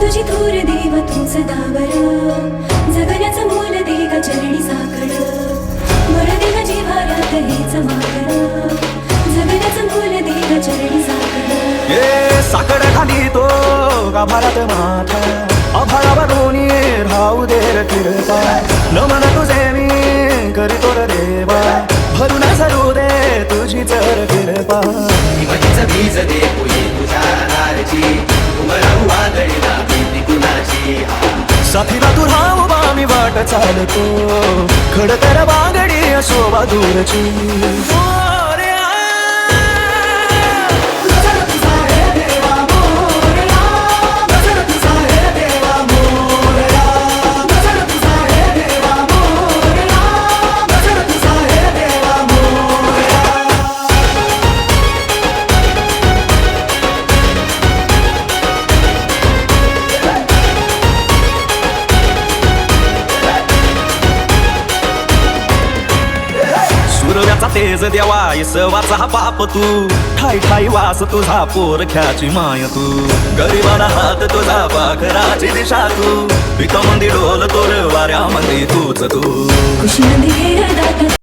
तुझी थोर देव तूच दावर जगण्याचं मोल देगा चरणी साखर. बळ देगा जीवाला हेच मागड जगण्याचं मोल देगा चरणी साखर. ये साकड खाली तो गाभारात माथा? अभाळावरून राहू दे रे नमन तुझे मी करीतो रे देवा. भरून सरू दे तुझी चर कृपा वाट चालतो. खडतर बागडी वा दूरची. सूर्याचा तेज देवा इसवाचा हा तू. ठाई ठाई वास तुझा पोरख्याची माय तू. गरीबाला हात तुझा पाखराची दिशा तू. पिकमंदी डोल तोर मंदी तूच तू.